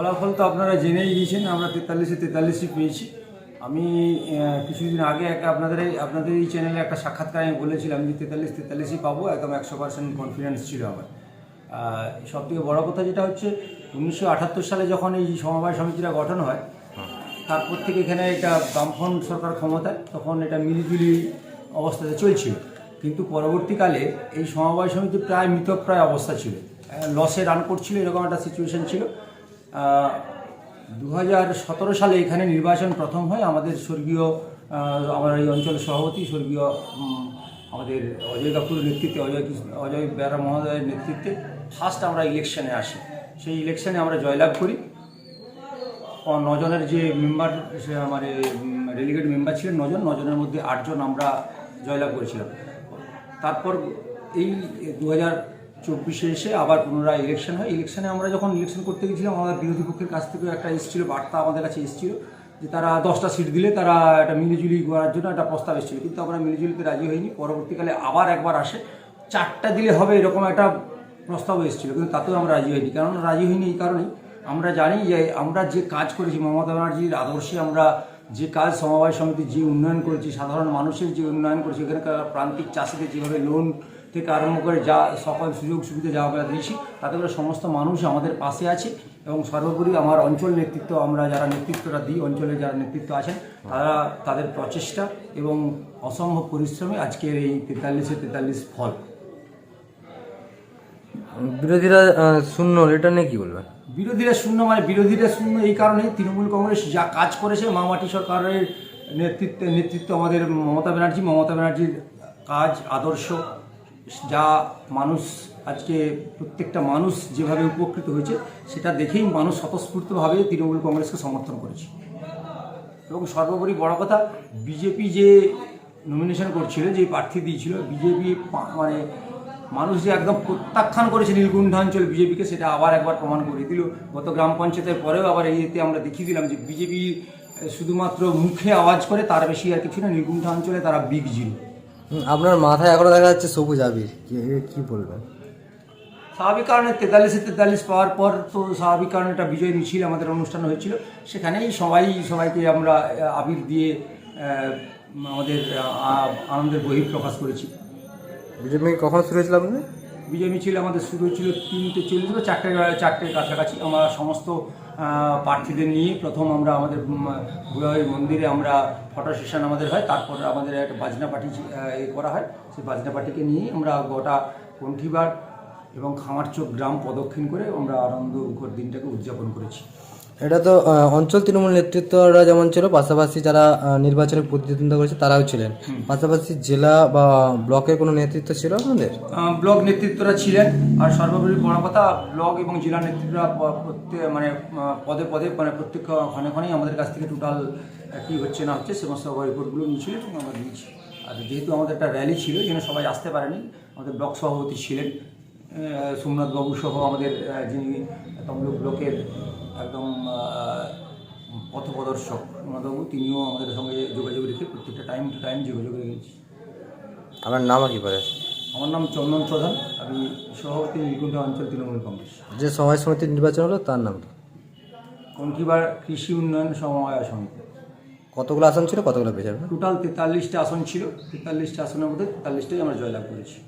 ফলাফল তো আপনারা জেনেই গিয়েছেন, আমরা তেতাল্লিশে তেতাল্লিশই পেয়েছি। আমি কিছুদিন আগে একটা আপনাদের আপনাদের এই চ্যানেলে একটা সাক্ষাৎকার আমি বলেছিলাম যে তেতাল্লিশ তেতাল্লিশই পাবো, একদম একশো পার্সেন্ট কনফিডেন্স ছিল আমার। সব থেকে বড়ো কথা যেটা হচ্ছে, উনিশশো আটাত্তর সালে যখন এই সমবায় সমিতিটা গঠন হয়, তারপর থেকে এখানে এটা বামফ্রন্ট সরকার ক্ষমতায় তখন এটা মিলিজুলি অবস্থাতে চলছিল। কিন্তু পরবর্তীকালে এই সমবায় সমিতি প্রায় মৃতপ্রায় অবস্থা ছিল। লসে রান করছিল, এরকম একটা সিচুয়েশন ছিল। দু হাজার সতেরো সালে এখানে নির্বাচন প্রথম হয়। আমাদের স্বর্গীয় আমার এই অঞ্চলের সভাপতি, স্বর্গীয় আমাদের অজয় কাপুরের নেতৃত্বে, অজয় অজয় বেরা মহোদয়ের নেতৃত্বে ফার্স্ট আমরা ইলেকশনে আসি। সেই ইলেকশনে আমরা জয়লাভ করি। নজনের যে মেম্বার সে আমার ডেলিগেট মেম্বার ছিলেন নজন, নজনের মধ্যে আটজন আমরা জয়লাভ করেছিলাম। তারপর এই দু হাজার চব্বিশে এসে আবার পুনরায় ইলেকশন হয়। ইলেকশনে আমরা যখন ইলেকশন করতে গেছিলাম, আমাদের বিরোধী পক্ষের কাছ থেকে একটা এসেছিল, বার্তা আমাদের কাছে এসেছিল যে তারা দশটা সিট দিলে তারা একটা মিলিজুলি করার জন্য একটা প্রস্তাব এসেছিল। কিন্তু আমরা মিলিজুলিতে রাজি হইনি। পরবর্তীকালে আবার একবার আসে। চারটা দিলে হবে এরকম একটা প্রস্তাব এসেছিল, কিন্তু তাতেও আমরা রাজি হইনি। কারণ রাজি হইনি এই কারণেই আমরা জানি যে আমরা যে কাজ করেছি, মমতা ব্যানার্জির আদর্শে আমরা যে কাজ, সমবায় সমিতি যে উন্নয়ন করেছি, সাধারণ মানুষের যে উন্নয়ন করেছি, এখানকার প্রান্তিক চাষিদের যেভাবে লোন থেকে আরম্ভ করে যা সকল সুযোগ সুবিধা যা আমরা দিয়েছি তাতে করে সমস্ত মানুষ আমাদের পাশে আছে এবং সর্বোপরি আমার অঞ্চল নেতৃত্ব আমরা যারা নেতৃত্বটা দিই অঞ্চলে যারা নেতৃত্ব আছেন তারা তাদের প্রচেষ্টা এবং অসম্ভব পরিশ্রমে আজকের এই তেতাল্লিশে তেতাল্লিশ ফল। বিরোধীরা শূন্য এটা নিয়ে কি বলবেন? বিরোধীরা শূন্য মানে বিরোধীরা শূন্য এই কারণে তৃণমূল কংগ্রেস যা কাজ করেছে মামাটি সরকারের নেতৃত্বে নেতৃত্ব আমাদের মমতা ব্যানার্জি মমতা ব্যানার্জির কাজ আদর্শ যা মানুষ, আজকে প্রত্যেকটা মানুষ যেভাবে উপকৃত হয়েছে, সেটা দেখেই মানুষ স্বতঃস্ফূর্তভাবে তৃণমূল কংগ্রেসকে সমর্থন করেছে। এবং সর্বোপরি বড় কথা, বিজেপি যে নমিনেশন করছিল, যে প্রার্থী দিয়েছিল, বিজেপি মানে মানুষ যে একদম প্রত্যাখ্যান করেছে নীলকুণ্ঠাঞ্চল বিজেপিকে, সেটা আবার একবার প্রমাণ করে দিল। গত গ্রাম পঞ্চায়েতের পরেও আবার এতে আমরা দেখিয়ে দিলাম যে বিজেপি শুধুমাত্র মুখে আওয়াজ করে, তার বেশি আর কিছু না, নীলকুণ্ঠ অঞ্চলে তারা বিগ জিরো। আপনার মাথায় এখনও দেখা যাচ্ছে সবুজ আবির। কি কি বলবেন? স্বাভাবিক কারণে তেতাল্লিশে তেতাল্লিশ পাওয়ার পর তো স্বাভাবিক কারণে একটা বিজয় মিছিল আমাদের অনুষ্ঠান হয়েছিল। সেখানেই সবাই সবাইকে আমরা আবির দিয়ে আমাদের আনন্দের বহি প্রকাশ করেছি বিজেপি কখন শুরু হয়েছিল আপনাদের? বিজয় মিছিল আমাদের শুরু হয়েছিল তিনটে চল্লিশ বা চারটে চারটের কাছাকাছি। আমরা সমস্ত প্রার্থীদের নিয়ে প্রথম আমরা আমাদের বুড়াই মন্দিরে আমরা ফটো সেশন আমাদের হয়। তারপর আমাদের একটা বাজনা পার্টি এ করা হয়। সেই বাজনা পার্টিকে নিয়ে আমরা গোটা কণ্ঠিবার এবং খামারচোক গ্রাম প্রদক্ষিণ করে আমরা আনন্দ দিনটাকে উদযাপন করেছি। এটা তো অঞ্চল তৃণমূল নেতৃত্বরা যেমন ছিল পাশাপাশি যারা নির্বাচনে প্রতিদ্বন্দ্বিতা করেছে তারাও ছিলেন। পাশাপাশি জেলা বা ব্লকের কোনো নেতৃত্ব ছিল আপনাদের? ব্লক নেতৃত্বরা ছিলেন আর সর্বোপরি বড় কথা ব্লক এবং জেলা নেতৃত্বরা প্রত্যেক মানে পদে পদে মানে প্রত্যেক ক্ষণে ক্ষণেই আমাদের কাছ থেকে টোটাল কী হচ্ছে না হচ্ছে সমস্ত রিপোর্টগুলো নিয়েছিল এবং আমরা দিয়েছি। আর যেহেতু আমাদের একটা র্যালি ছিল যেখানে সবাই আসতে পারেনি। আমাদের ব্লক সভাপতি ছিলেন আহ, সোমনাথ বাবু সহ আমাদের যিনি তমলুক ব্লকের একদম পথপ্রদর্শক। সোমনাথবাবু তিনিও আমাদের সঙ্গে যোগাযোগ রেখে প্রত্যেকটা টাইম টু টাইম যোগাযোগ রেখেছি আমার নাম আর কি পরে? আমার নাম চন্দন প্রধান। আমি সভাপতি নীলকুণ্ঠ অঞ্চল তৃণমূল কংগ্রেস। যে সমাজ সমিতির নির্বাচন হলো তার নাম কি? কঙ্কিবার কৃষি উন্নয়ন সমবায় সমিতি। কতগুলো আসন ছিল কতগুলো পেয়েছে? টোটাল তেতাল্লিশটা আসন ছিল। তেতাল্লিশটা আসনের মধ্যে তেতাল্লিশটাই আমরা জয়লাভ করেছি।